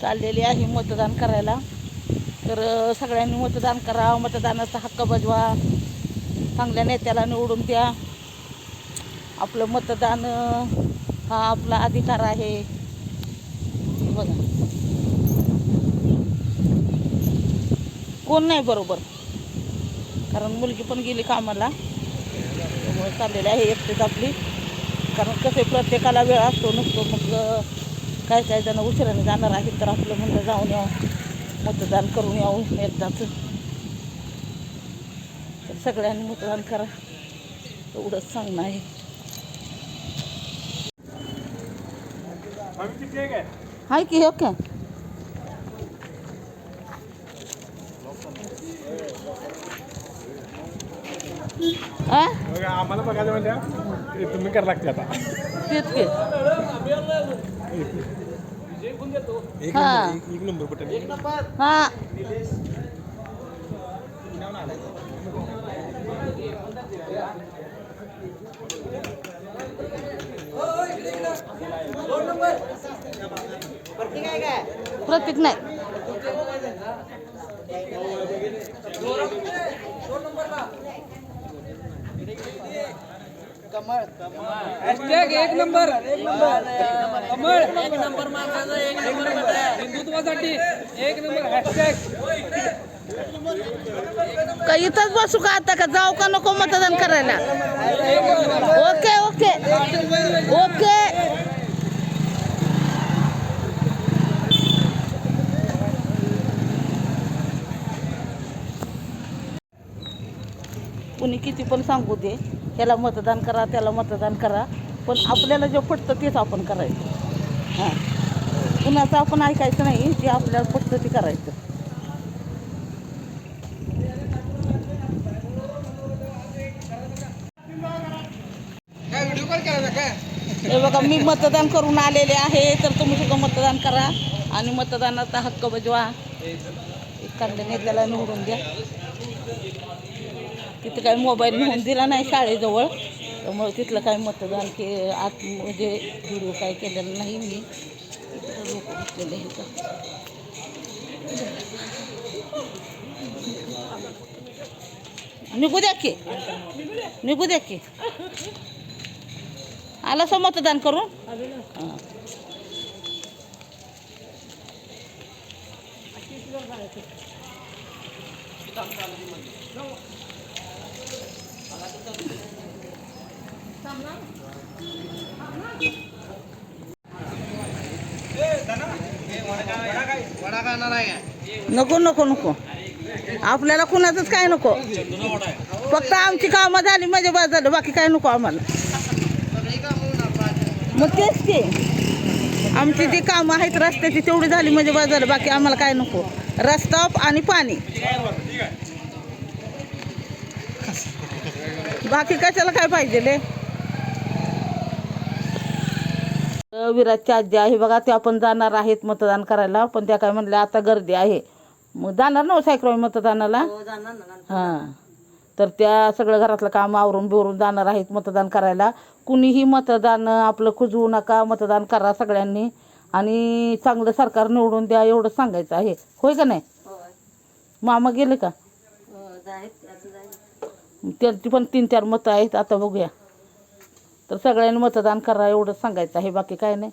चाललेली आहे मतदान करायला. तर सगळ्यांनी मतदान करा मतदानाचा हक्क बजवा. चांगल्या नेत्याला निवडून द्या. आपलं मतदान हा आपला अधिकार आहे. बघा. कोण नाही बरोबर. कारण मुलगी पण गेली कामाला. त्यामुळे चाललेली आहे एकटीच आपली. कारण कसे प्रत्येकाला वेळ असतो नसतो मग काय काय जण उशिराने जाणार आहेत तर आपलं म्हणलं जाऊन यावं. मतदान करून यावं एकदाच. तर सगळ्यांनी मतदान करा. एवढंच सांगणं आहे. हाय की ओके आम्हाला बघायला म्हणजे तुम्ही करायला लागते आता. तेच की. हा. नंबर एक- एक नंबर पटेल. हा. प्रतीक नाही. हॅशटॅग एक नंबर. कमळ. एक नंबर हिंदुत्वासाठी एक नंबर हॅशटॅग का इथंच बसू का आता का? जाऊ का नको मतदान करायला? Okay okay. ओके. कुणी किती पण सांगू दे. ह्याला मतदान करा त्याला मतदान करा. पण आपल्याला जे पटतं तेच आपण करायचं. हां. कुणाचं आपण ऐकायचं नाही जे आपल्याला पटतं ते करायचं. हे बघा मी मतदान करून आलेले आहे तर तुम्ही सुद्धा मतदान करा. आणि मतदानाचा हक्क बजवा. एखाद्या नेत्याला निवडून द्या. तिथं काही मोबाईल नेऊन दिला नाही शाळेजवळ. त्यामुळे तिथलं काय मतदान के आत म्हणजे व्हिडिओ काय केलेलं नाही मी. लोक निघू द्या की. निघू द्या की. आला सो मतदान करून? हां. नको नको नको. आपल्याला कुणाचंच काय नको? फक्त आमची कामं झाली म्हणजे बस झालं बाकी काय नको आम्हाला. मग तेच ते आमची जी कामं आहेत रस्त्याची तेवढी झाली म्हणजे बस झालं बाकी आम्हाला काय नको. रस्ता आणि पाणी. बाकी कशाला काय पाहिजे ले? विराजच्या आजी आहे बघा त्या पण जाणार आहेत मतदान करायला पण त्या काय म्हणल्या आता गर्दी आहे. मग जाणार ना सायकल मतदानाला? हां तर त्या सगळं घरातलं काम आवरून बिवरून जाणार आहेत मतदान करायला. कुणीही मतदान आपलं खुजवू नका मतदान करा सगळ्यांनी. आणि चांगलं सरकार निवडून द्या एवढं सांगायचं आहे. होय का नाही? मामा गेले का? त्यांची पण तीन चार मतं आहेत आता बघूया. तर सगळ्यांनी मतदान करा एवढं सांगायचं आहे बाकी काय नाही.